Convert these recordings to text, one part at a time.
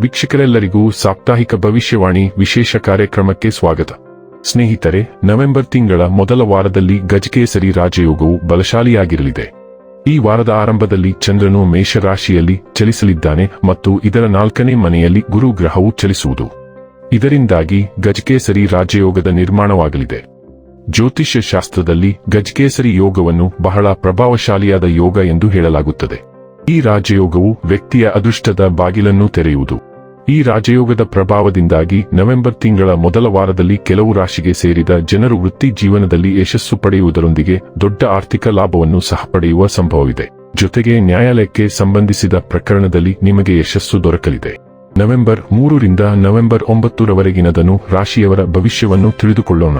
ವೀಕ್ಷಕರೆಲ್ಲರಿಗೂ ಸಾಪ್ತಾಹಿಕ ಭವಿಷ್ಯವಾಣಿ ವಿಶೇಷ ಕಾರ್ಯಕ್ರಮಕ್ಕೆ ಸ್ವಾಗತ. ಸ್ನೇಹಿತರೆ, ನವೆಂಬರ್ ತಿಂಗಳ ಮೊದಲ ವಾರದಲ್ಲಿ ಗಜಕೇಸರಿ ರಾಜಯೋಗವು ಬಲಶಾಲಿಯಾಗಿರಲಿದೆ. ಈ ವಾರದ ಆರಂಭದಲ್ಲಿ ಚಂದ್ರನು ಮೇಷರಾಶಿಯಲ್ಲಿ ಚಲಿಸಲಿದ್ದಾನೆ ಮತ್ತು ಇದರ ನಾಲ್ಕನೇ ಮನೆಯಲ್ಲಿ ಗುರು ಗ್ರಹವು ಚಲಿಸುವುದು. ಇದರಿಂದಾಗಿ ಗಜಕೇಸರಿ ರಾಜಯೋಗದ ನಿರ್ಮಾಣವಾಗಲಿದೆ. ಜ್ಯೋತಿಷ್ಯ ಶಾಸ್ತ್ರದಲ್ಲಿ ಗಜಕೇಸರಿ ಯೋಗವನ್ನು ಬಹಳ ಪ್ರಭಾವಶಾಲಿಯಾದ ಯೋಗ ಎಂದು ಹೇಳಲಾಗುತ್ತದೆ. ಈ ರಾಜಯೋಗವು ವ್ಯಕ್ತಿಯ ಅದೃಷ್ಟದ ಬಾಗಿಲನ್ನು ತೆರೆಯುವುದು. ಈ ರಾಜಯೋಗದ ಪ್ರಭಾವದಿಂದಾಗಿ ನವೆಂಬರ್ ತಿಂಗಳ ಮೊದಲ ವಾರದಲ್ಲಿ ಕೆಲವು ರಾಶಿಗೆ ಸೇರಿದ ಜನರು ವೃತ್ತಿ ಜೀವನದಲ್ಲಿ ಯಶಸ್ಸು ಪಡೆಯುವುದರೊಂದಿಗೆ ದೊಡ್ಡ ಆರ್ಥಿಕ ಲಾಭವನ್ನು ಸಹ ಪಡೆಯುವ ಸಂಭವವಿದೆ. ಜೊತೆಗೆ ನ್ಯಾಯಾಲಯಕ್ಕೆ ಸಂಬಂಧಿಸಿದ ಪ್ರಕರಣದಲ್ಲಿ ನಿಮಗೆ ಯಶಸ್ಸು ದೊರಕಲಿದೆ. ನವೆಂಬರ್ ಮೂರರಿಂದ ನವೆಂಬರ್ ಒಂಬತ್ತರವರೆಗಿನದನು ರಾಶಿಯವರ ಭವಿಷ್ಯವನ್ನು ತಿಳಿದುಕೊಳ್ಳೋಣ.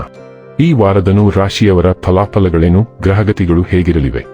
ಈ ವಾರದನು ರಾಶಿಯವರ ಫಲಾಫಲಗಳೇನು, ಗ್ರಹಗತಿಗಳು ಹೇಗಿರಲಿವೆ?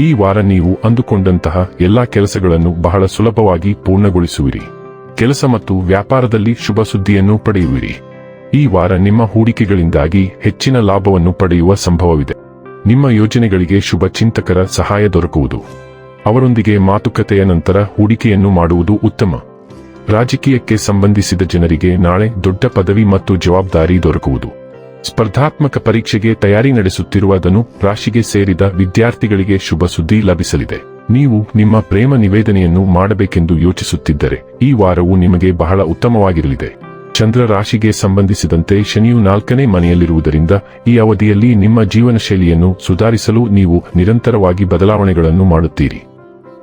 ಈ ವಾರ ನೀವು ಅಂದುಕೊಂಡಂತಹ ಎಲ್ಲಾ ಕೆಲಸಗಳನ್ನು ಬಹಳ ಸುಲಭವಾಗಿ ಪೂರ್ಣಗೊಳಿಸುವಿರಿ. ಕೆಲಸ ಮತ್ತು ವ್ಯಾಪಾರದಲ್ಲಿ ಶುಭ ಸುದ್ದಿಯನ್ನು ಪಡೆಯುವಿರಿ. ಈ ವಾರ ನಿಮ್ಮ ಹೂಡಿಕೆಗಳಿಂದಾಗಿ ಹೆಚ್ಚಿನ ಲಾಭವನ್ನು ಪಡೆಯುವ ಸಂಭವವಿದೆ. ನಿಮ್ಮ ಯೋಜನೆಗಳಿಗೆ ಶುಭ ಚಿಂತಕರ ಸಹಾಯ ದೊರಕುವುದು. ಅವರೊಂದಿಗೆ ಮಾತುಕತೆಯ ನಂತರ ಹೂಡಿಕೆಯನ್ನು ಮಾಡುವುದು ಉತ್ತಮ. ರಾಜಕೀಯಕ್ಕೆ ಸಂಬಂಧಿಸಿದ ಜನರಿಗೆ ನಾಳೆ ದೊಡ್ಡ ಪದವಿ ಮತ್ತು ಜವಾಬ್ದಾರಿ ದೊರಕುವುದು. ಸ್ಪರ್ಧಾತ್ಮಕ ಪರೀಕ್ಷೆಗೆ ತಯಾರಿ ನಡೆಸುತ್ತಿರುವುದನ್ನು ರಾಶಿಗೆ ಸೇರಿದ ವಿದ್ಯಾರ್ಥಿಗಳಿಗೆ ಶುಭ ಸುದ್ದಿ ಲಭಿಸಲಿದೆ. ನೀವು ನಿಮ್ಮ ಪ್ರೇಮ ನಿವೇದನೆಯನ್ನು ಮಾಡಬೇಕೆಂದು ಯೋಚಿಸುತ್ತಿದ್ದರೆ ಈ ವಾರವು ನಿಮಗೆ ಬಹಳ ಉತ್ತಮವಾಗಿರಲಿದೆ. ಚಂದ್ರ ರಾಶಿಗೆ ಸಂಬಂಧಿಸಿದಂತೆ ಶನಿಯು ನಾಲ್ಕನೇ ಮನೆಯಲ್ಲಿರುವುದರಿಂದ ಈ ಅವಧಿಯಲ್ಲಿ ನಿಮ್ಮ ಜೀವನ ಶೈಲಿಯನ್ನು ಸುಧಾರಿಸಲು ನೀವು ನಿರಂತರವಾಗಿ ಬದಲಾವಣೆಗಳನ್ನು ಮಾಡುತ್ತೀರಿ.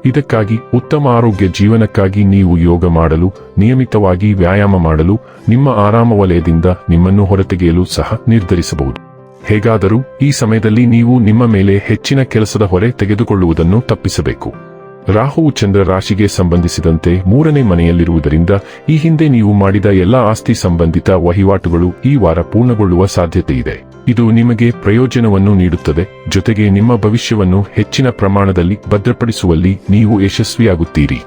ಇದಕ್ಕಾಗಿ ಉತ್ತಮ ಆರೋಗ್ಯ ಜೀವನಕ್ಕಾಗಿ ನೀವು ಯೋಗ ಮಾಡಲು, ನಿಯಮಿತವಾಗಿ ವ್ಯಾಯಾಮ ಮಾಡಲು, ನಿಮ್ಮ ಆರಾಮ ವಲಯದಿಂದ ನಿಮ್ಮನ್ನು ಹೊರತೆಗೆಯಲು ಸಹ ನಿರ್ಧರಿಸಬಹುದು. ಹೇಗಾದರೂ ಈ ಸಮಯದಲ್ಲಿ ನೀವು ನಿಮ್ಮ ಮೇಲೆ ಹೆಚ್ಚಿನ ಕೆಲಸದ ಹೊರೆ ತೆಗೆದುಕೊಳ್ಳುವುದನ್ನು ತಪ್ಪಿಸಬೇಕು. ರಾಹು ಚಂದ್ರ ರಾಶಿಗೆ ಸಂಬಂಧಿಸಿದಂತೆ ಮೂರನೇ ಮನೆಯಲ್ಲಿರುವುದರಿಂದ ಈ ಹಿಂದೆ ನೀವು ಮಾಡಿದ ಎಲ್ಲಾ ಆಸ್ತಿ ಸಂಬಂಧಿತ ವಹಿವಾಟುಗಳು ಈ ವಾರ ಪೂರ್ಣಗೊಳ್ಳುವ ಸಾಧ್ಯತೆಯಿದೆ. ಇದು ನಿಮಗೆ ಪ್ರಯೋಜನವನ್ನು ನೀಡುತ್ತದೆ. ಜೊತೆಗೆ ನಿಮ್ಮ ಭವಿಷ್ಯವನ್ನು ಹೆಚ್ಚಿನ ಪ್ರಮಾಣದಲ್ಲಿ ಭದ್ರಪಡಿಸುವಲ್ಲಿ ನೀವು ಯಶಸ್ವಿಯಾಗುತ್ತೀರಿ.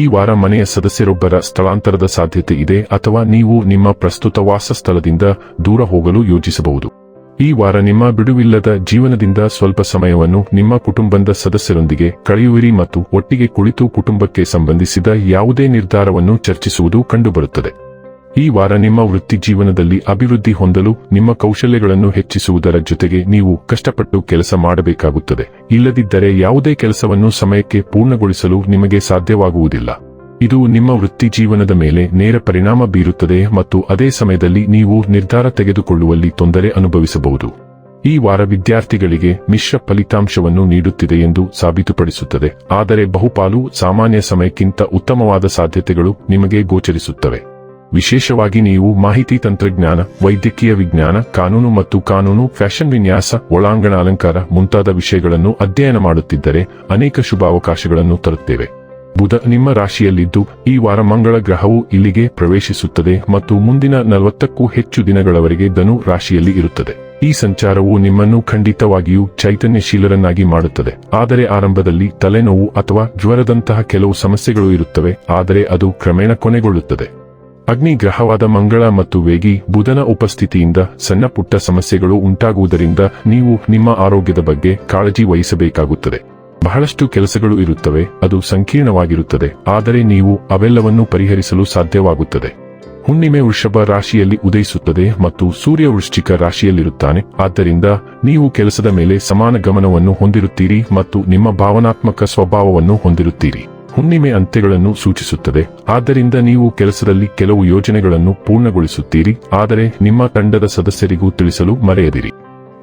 ಈ ವಾರ ಮನೆಯ ಸದಸ್ಯರೊಬ್ಬರ ಸ್ಥಳಾಂತರದ ಸಾಧ್ಯತೆ ಇದೆ ಅಥವಾ ನೀವು ನಿಮ್ಮ ಪ್ರಸ್ತುತ ವಾಸಸ್ಥಳದಿಂದ ದೂರ ಹೋಗಲು ಯೋಜಿಸಬಹುದು. ಈ ವಾರ ನಿಮ್ಮ ಬಿಡುವಿಲ್ಲದ ಜೀವನದಿಂದ ಸ್ವಲ್ಪ ಸಮಯವನ್ನು ನಿಮ್ಮ ಕುಟುಂಬದ ಸದಸ್ಯರೊಂದಿಗೆ ಕಳೆಯುವಿರಿ ಮತ್ತು ಒಟ್ಟಿಗೆ ಕುಳಿತು ಕುಟುಂಬಕ್ಕೆ ಸಂಬಂಧಿಸಿದ ಯಾವುದೇ ನಿರ್ಧಾರವನ್ನು ಚರ್ಚಿಸುವುದು ಕಂಡುಬರುತ್ತದೆ. ಈ ವಾರ ನಿಮ್ಮ ವೃತ್ತಿ ಜೀವನದಲ್ಲಿ ಅಭಿವೃದ್ಧಿ ಹೊಂದಲು ನಿಮ್ಮ ಕೌಶಲ್ಯಗಳನ್ನು ಹೆಚ್ಚಿಸುವುದರ ಜೊತೆಗೆ ನೀವು ಕಷ್ಟಪಟ್ಟು ಕೆಲಸ ಮಾಡಬೇಕಾಗುತ್ತದೆ. ಇಲ್ಲದಿದ್ದರೆ ಯಾವುದೇ ಕೆಲಸವನ್ನು ಸಮಯಕ್ಕೆ ಪೂರ್ಣಗೊಳಿಸಲು ನಿಮಗೆ ಸಾಧ್ಯವಾಗುವುದಿಲ್ಲ. ಇದು ನಿಮ್ಮ ವೃತ್ತಿ ಜೀವನದ ಮೇಲೆ ನೇರ ಪರಿಣಾಮ ಬೀರುತ್ತದೆ ಮತ್ತು ಅದೇ ಸಮಯದಲ್ಲಿ ನೀವು ನಿರ್ಧಾರ ತೆಗೆದುಕೊಳ್ಳುವಲ್ಲಿ ತೊಂದರೆ ಅನುಭವಿಸಬಹುದು. ಈ ವಾರ ವಿದ್ಯಾರ್ಥಿಗಳಿಗೆ ಮಿಶ್ರ ಫಲಿತಾಂಶವನ್ನು ನೀಡುತ್ತಿದೆ ಎಂದು ಸಾಬೀತುಪಡಿಸುತ್ತದೆ. ಆದರೆ ಬಹುಪಾಲು ಸಾಮಾನ್ಯ ಸಮಯಕ್ಕಿಂತ ಉತ್ತಮವಾದ ಸಾಧ್ಯತೆಗಳು ನಿಮಗೆ ಗೋಚರಿಸುತ್ತವೆ. ವಿಶೇಷವಾಗಿ ನೀವು ಮಾಹಿತಿ ತಂತ್ರಜ್ಞಾನ, ವೈದ್ಯಕೀಯ ವಿಜ್ಞಾನ, ಕಾನೂನು ಮತ್ತು ಕಾನೂನು, ಫ್ಯಾಷನ್ ವಿನ್ಯಾಸ, ಒಳಾಂಗಣ ಅಲಂಕಾರ ಮುಂತಾದ ವಿಷಯಗಳನ್ನು ಅಧ್ಯಯನ ಮಾಡುತ್ತಿದ್ದರೆ ಅನೇಕ ಶುಭ ಅವಕಾಶಗಳನ್ನು ತರುತ್ತೇವೆ. ಬುಧ ನಿಮ್ಮ ರಾಶಿಯಲ್ಲಿದ್ದು, ಈ ವಾರ ಮಂಗಳ ಗ್ರಹವು ಇಲ್ಲಿಗೆ ಪ್ರವೇಶಿಸುತ್ತದೆ ಮತ್ತು ಮುಂದಿನ ನಲವತ್ತಕ್ಕೂ ಹೆಚ್ಚು ದಿನಗಳವರೆಗೆ ಧನು ರಾಶಿಯಲ್ಲಿ ಇರುತ್ತದೆ. ಈ ಸಂಚಾರವು ನಿಮ್ಮನ್ನು ಖಂಡಿತವಾಗಿಯೂ ಚೈತನ್ಯಶೀಲರನ್ನಾಗಿ ಮಾಡುತ್ತದೆ. ಆದರೆ ಆರಂಭದಲ್ಲಿ ತಲೆನೋವು ಅಥವಾ ಜ್ವರದಂತಹ ಕೆಲವು ಸಮಸ್ಯೆಗಳು ಇರುತ್ತವೆ, ಆದರೆ ಅದು ಕ್ರಮೇಣ ಕೊನೆಗೊಳ್ಳುತ್ತದೆ. ಅಗ್ನಿ ಗ್ರಹವಾದ ಮಂಗಳ ಮತ್ತು ವೇಗಿ ಬುಧನ ಉಪಸ್ಥಿತಿಯಿಂದ ಸಣ್ಣ ಪುಟ್ಟ ಸಮಸ್ಯೆಗಳು ಉಂಟಾಗುವುದರಿಂದ ನೀವು ನಿಮ್ಮ ಆರೋಗ್ಯದ ಬಗ್ಗೆ ಕಾಳಜಿ ವಹಿಸಬೇಕಾಗುತ್ತದೆ. ಬಹಳಷ್ಟು ಕೆಲಸಗಳು ಇರುತ್ತವೆ, ಅದು ಸಂಕೀರ್ಣವಾಗಿರುತ್ತದೆ, ಆದರೆ ನೀವು ಅವೆಲ್ಲವನ್ನು ಪರಿಹರಿಸಲು ಸಾಧ್ಯವಾಗುತ್ತದೆ. ಹುಣ್ಣಿಮೆ ವೃಷಭ ರಾಶಿಯಲ್ಲಿ ಉದಯಿಸುತ್ತದೆ ಮತ್ತು ಸೂರ್ಯ ವೃಶ್ಚಿಕ ರಾಶಿಯಲ್ಲಿರುತ್ತಾನೆ, ಆದ್ದರಿಂದ ನೀವು ಕೆಲಸದ ಮೇಲೆ ಸಮಾನ ಗಮನವನ್ನು ಹೊಂದಿರುತ್ತೀರಿ ಮತ್ತು ನಿಮ್ಮ ಭಾವನಾತ್ಮಕ ಸ್ವಭಾವವನ್ನು ಹೊಂದಿರುತ್ತೀರಿ. ಹುಣ್ಣಿಮೆ ಅಂತ್ಯಗಳನ್ನು ಸೂಚಿಸುತ್ತದೆ. ಆದ್ದರಿಂದ ನೀವು ಕೆಲಸದಲ್ಲಿ ಕೆಲವು ಯೋಜನೆಗಳನ್ನು ಪೂರ್ಣಗೊಳಿಸುತ್ತೀರಿ. ಆದರೆ ನಿಮ್ಮ ತಂಡದ ಸದಸ್ಯರಿಗೂ ತಿಳಿಸಲು ಮರೆಯದಿರಿ.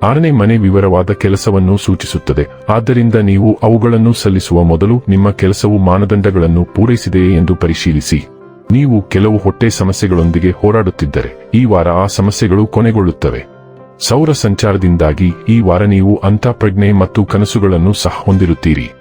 ಆರನೇ ಮನೆ ವಿವರವಾದ ಕೆಲಸವನ್ನು ಸೂಚಿಸುತ್ತದೆ. ಆದ್ದರಿಂದ ನೀವು ಅವುಗಳನ್ನು ಸಲ್ಲಿಸುವ ಮೊದಲು ನಿಮ್ಮ ಕೆಲಸವು ಮಾನದಂಡಗಳನ್ನು ಪೂರೈಸಿದೆಯೇ ಎಂದು ಪರಿಶೀಲಿಸಿ. ನೀವು ಕೆಲವು ಹೊಟ್ಟೆ ಸಮಸ್ಯೆಗಳೊಂದಿಗೆ ಹೋರಾಡುತ್ತಿದ್ದರೆ ಈ ವಾರ ಆ ಸಮಸ್ಯೆಗಳು ಕೊನೆಗೊಳ್ಳುತ್ತವೆ. ಸೌರ ಸಂಚಾರದಿಂದಾಗಿ ಈ ವಾರ ನೀವು ಅಂತಃಪ್ರಜ್ಞೆ ಮತ್ತು ಕನಸುಗಳನ್ನು ಸಹ ಹೊಂದಿರುತ್ತೀರಿ.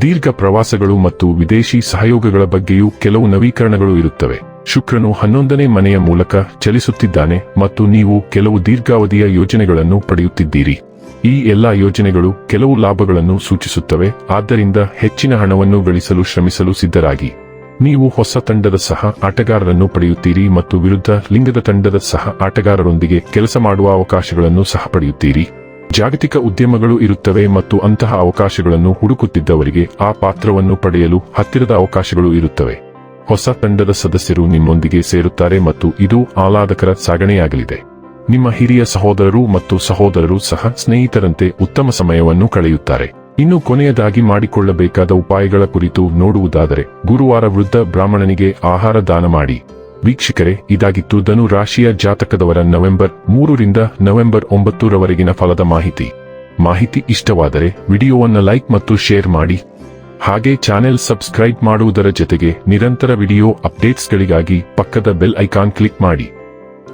ದೀರ್ಘ ಪ್ರವಾಸಗಳು ಮತ್ತು ವಿದೇಶಿ ಸಹಯೋಗಗಳ ಬಗ್ಗೆಯೂ ಕೆಲವು ನವೀಕರಣಗಳು ಇರುತ್ತವೆ. ಶುಕ್ರನು ಹನ್ನೊಂದನೇ ಮನೆಯ ಮೂಲಕ ಚಲಿಸುತ್ತಿದ್ದಾನೆ ಮತ್ತು ನೀವು ಕೆಲವು ದೀರ್ಘಾವಧಿಯ ಯೋಜನೆಗಳನ್ನು ಪಡೆಯುತ್ತಿದ್ದೀರಿ. ಈ ಎಲ್ಲಾ ಯೋಜನೆಗಳು ಕೆಲವು ಲಾಭಗಳನ್ನು ಸೂಚಿಸುತ್ತವೆ, ಆದ್ದರಿಂದ ಹೆಚ್ಚಿನ ಹಣವನ್ನು ಗಳಿಸಲು ಶ್ರಮಿಸಲು ಸಿದ್ಧರಾಗಿ. ನೀವು ಹೊಸ ತಂಡದ ಸಹ ಆಟಗಾರರನ್ನು ಪಡೆಯುತ್ತೀರಿ ಮತ್ತು ವಿರುದ್ಧ ಲಿಂಗದ ತಂಡದ ಸಹ ಆಟಗಾರರೊಂದಿಗೆ ಕೆಲಸ ಮಾಡುವ ಅವಕಾಶಗಳನ್ನು ಸಹ ಪಡೆಯುತ್ತೀರಿ. ಜಾಗತಿಕ ಉದ್ಯಮಗಳು ಇರುತ್ತವೆ ಮತ್ತು ಅಂತಹ ಅವಕಾಶಗಳನ್ನು ಹುಡುಕುತ್ತಿದ್ದವರಿಗೆ ಆ ಪಾತ್ರವನ್ನು ಪಡೆಯಲು ಹತ್ತಿರದ ಅವಕಾಶಗಳು ಇರುತ್ತವೆ. ಹೊಸ ತಂಡದ ಸದಸ್ಯರು ನಿಮ್ಮೊಂದಿಗೆ ಸೇರುತ್ತಾರೆ ಮತ್ತು ಇದು ಆಹ್ಲಾದಕರ ಸಾಗಣೆಯಾಗಲಿದೆ. ನಿಮ್ಮ ಹಿರಿಯ ಸಹೋದರರು ಮತ್ತು ಸಹೋದರರು ಸಹ ಸ್ನೇಹಿತರಂತೆ ಉತ್ತಮ ಸಮಯವನ್ನು ಕಳೆಯುತ್ತಾರೆ. ಇನ್ನು ಕೊನೆಯದಾಗಿ ಮಾಡಿಕೊಳ್ಳಬೇಕಾದ ಉಪಾಯಗಳ ಕುರಿತು ನೋಡುವುದಾದರೆ, ಗುರುವಾರ ವೃದ್ಧ ಬ್ರಾಹ್ಮಣನಿಗೆ ಆಹಾರ ದಾನ ಮಾಡಿ. ವೀಕ್ಷಕರೇ, ಇದಾಗಿತ್ತು ಧನು ರಾಶಿಯ ಜಾತಕದವರ ನವೆಂಬರ್ ಮೂರರಿಂದ ನವೆಂಬರ್ ಒಂಬತ್ತರವರೆಗಿನ ಫಲದ ಮಾಹಿತಿ. ಮಾಹಿತಿ ಇಷ್ಟವಾದರೆ ವಿಡಿಯೋವನ್ನು ಲೈಕ್ ಮತ್ತು ಶೇರ್ ಮಾಡಿ. ಹಾಗೆ ಚಾನೆಲ್ ಸಬ್ಸ್ಕ್ರೈಬ್ ಮಾಡುವುದರ ಜೊತೆಗೆ ನಿರಂತರ ವಿಡಿಯೋ ಅಪ್ಡೇಟ್ಸ್ಗಳಿಗಾಗಿ ಪಕ್ಕದ ಬೆಲ್ ಐಕಾನ್ ಕ್ಲಿಕ್ ಮಾಡಿ.